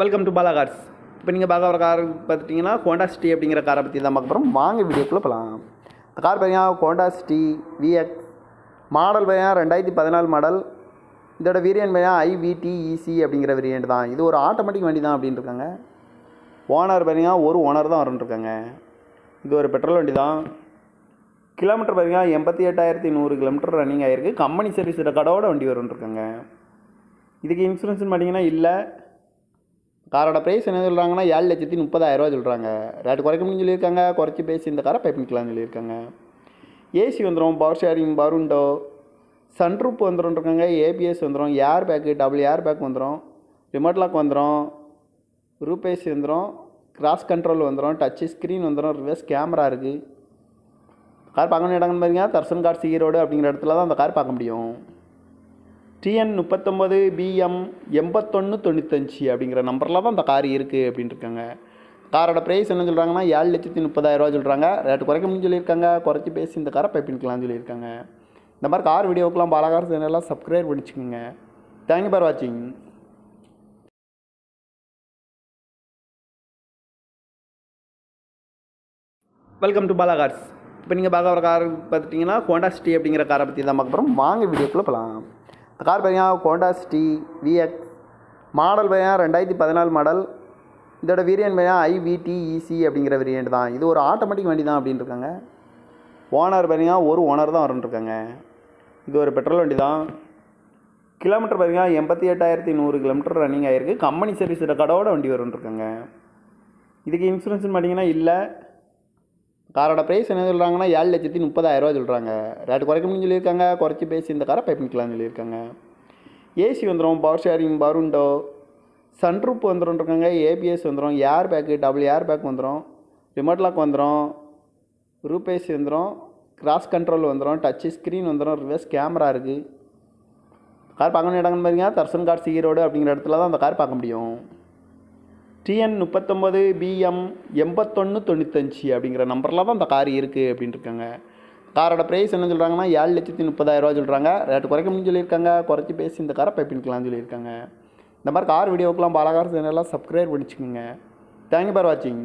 Welcome to Bala cars இப்போ நீங்கள் பார்க்க வர கார் பார்த்துட்டிங்கன்னா ஹோண்டா சிட்டி அப்படிங்கிற காரை பற்றி தான் பார்க்க போகிறோம் வாங்க வீடியோக்குள்ளே போகலாம் இந்த கார் பார்த்தீங்கன்னா ஹோண்டா சிட்டி விஎக்ஸ் மாடல் பார்த்தீங்கன்னா ரெண்டாயிரத்தி பதினாலு மாடல் இதோட வேரியன்ட் பார்த்தீங்கன்னா ஐவிடி இசி அப்படிங்கிற வேரியன்ட் தான். இது ஒரு ஆட்டோமேட்டிக் வண்டி தான் அப்படின்னு இருக்காங்க. ஓனர் பார்த்தீங்கன்னா ஒரு ஓனர் தான் வரும்னு இது ஒரு பெட்ரோல் வண்டி தான். கிலோமீட்டர் பார்த்தீங்கன்னா எண்பத்தி எட்டாயிரத்தி நூறு கிலோமீட்டர் ரன்னிங் ஆகிருக்கு கம்பெனி சர்வீஸ் ரெக்கார்டோட வண்டி வரும்னு இருக்காங்க. இதுக்கு இன்சூரன்ஸ்னு பார்த்தீங்கன்னா இல்லை. காரோட ப்ரைஸ் என்ன சொல்கிறாங்கன்னா ஏழு லட்சத்தி முப்பதாயிரரூவா சொல்கிறாங்க ரேட் குறைக்கணும்னு சொல்லியிருக்காங்க. குறைச்சி பேசி இந்த காரை பைப் சொல்லியிருக்காங்க. ஏசி வந்துடும் பவர் ஷேரிங் பருண்டோ சன்ரூப் வந்துடும் இருக்காங்க. ஏபிஎஸ் வந்துடும் air bag double air bag வந்துடும் ரிமோட் லாக் வந்துடும் ரூபேஸ் வந்துடும் கிராஸ் கண்ட்ரோல் வந்துடும் டச் ஸ்க்ரீன் வந்துடும் ரிவர்ஸ் கேமரா இருக்குது கார் பார்க்கணும் இடங்கன்னு பார்த்தீங்கன்னா தர்சன் கார் சீரோடு அப்படிங்கிற இடத்துல தான் அந்த கார் பார்க்க முடியும். டிஎன் முப்பத்தொம்பது பிஎம் எண்பத்தொன்று தொண்ணூத்தஞ்சு அப்படிங்கிற நம்பரில் தான் இந்த கார் இருக்குது அப்படின்ட்டுருக்காங்க காரோட ப்ரைஸ் என்ன சொல்கிறாங்கன்னா ஏழு லட்சத்தி முப்பதாயிரரூவா சொல்கிறாங்க ரேட்டு குறைக்கணும்னு சொல்லியிருக்காங்க. குறைச்சி பேசி இந்த காரை பைப் சொல்லியிருக்காங்க. இந்த மாதிரி கார் வீடியோக்கெலாம் பாலாகார் சேனல்லாம் சப்ஸ்கிரைப் பண்ணிச்சுக்கோங்க. தேங்க்யூ ஃபார் வாட்சிங் வெல்கம் டு பாலா கார்ஸ் இப்போ நீங்கள் பார்க்க வர கார் பார்த்துட்டிங்கன்னா ஹோண்டா சிட்டி அப்படிங்கிற காரை பற்றி தான் பார்க்க போகிறோம் வாங்க வீடியோக்குள்ளே போகலாம் இந்த கார் பார்த்தீங்கன்னா ஹோண்டா சிட்டி விஎக்ஸ் மாடல் பார்த்தீங்கன்னா ரெண்டாயிரத்தி பதினாலு மாடல் இதோட வேரியன்ட் பார்த்தீங்கன்னா ஐவிடிஇசி அப்படிங்கிற வேரியன்ட் தான். இது ஒரு ஆட்டோமேட்டிக் வண்டி தான் அப்படின்னு இருக்காங்க ஓனர் பார்த்தீங்கன்னா ஒரு ஓனர் தான் வரன்ட்ருக்காங்க இது ஒரு பெட்ரோல் வண்டி தான். கிலோமீட்டர் பார்த்தீங்கன்னா எண்பத்தி எட்டாயிரத்தி நூறு கிலோமீட்டர் ரன்னிங் ஆகிருக்கு கம்பெனி சர்வீஸ் ரெக்கார்டோட வண்டி வரும்னு இருக்காங்க இதுக்கு இன்சூரன்ஸ்னு பார்த்தீங்கன்னா இல்லை. காரோட ப்ரைஸ் என்ன சொல்கிறாங்கன்னா ஏழு லட்சத்தி முப்பதாயிரரூவா சொல்கிறாங்க ரேட்டு குறைக்கணும்னு சொல்லியிருக்காங்க. குறைச்சி பேசி இந்த காரை பைப் பண்ணிக்கலாம்னு சொல்லியிருக்காங்க. ஏசி வந்துடும் பவர் ஷேரிங் பருண்டோ சன்ரூப் வந்துடும் இருக்காங்க. ஏபிஎஸ் வந்துடும் air bag double air bag வந்துடும் ரிமோட் லாக் வந்துடும் ரூபேஸ் வந்துடும் கிராஸ் கண்ட்ரோல் வந்துடும் டச் ஸ்க்ரீன் வந்துடும் ரிவர்ஸ் கேமரா இருக்குது கார் பார்க்கணும் இடங்கன்னு பார்த்தீங்கன்னா தர்சன் கார் சி அப்படிங்கிற இடத்துல தான் அந்த கார் பார்க்க முடியும். டிஎன் முப்பத்தொம்பது பிஎம் எண்பத்தொன்று தொண்ணூத்தஞ்சு அப்படிங்கிற நம்பரில் தான் இந்த கார் இருக்குது அப்படின்னு இருக்காங்க காரோட ப்ரைஸ் என்ன சொல்கிறாங்கன்னா ஏழு லட்சத்தி முப்பதாயிரரூவா சொல்கிறாங்க ரேட்டு குறைக்கணும்னு சொல்லியிருக்காங்க. குறைச்சி பேசி இந்த காரை பைப் சொல்லியிருக்காங்க. இந்த மாதிரி கார் வீடியோக்கெலாம் பாலகார் சேனல்லாம் சப்ஸ்கிரைப் பண்ணிச்சுக்கோங்க. தேங்க்யூ ஃபார் வாட்சிங்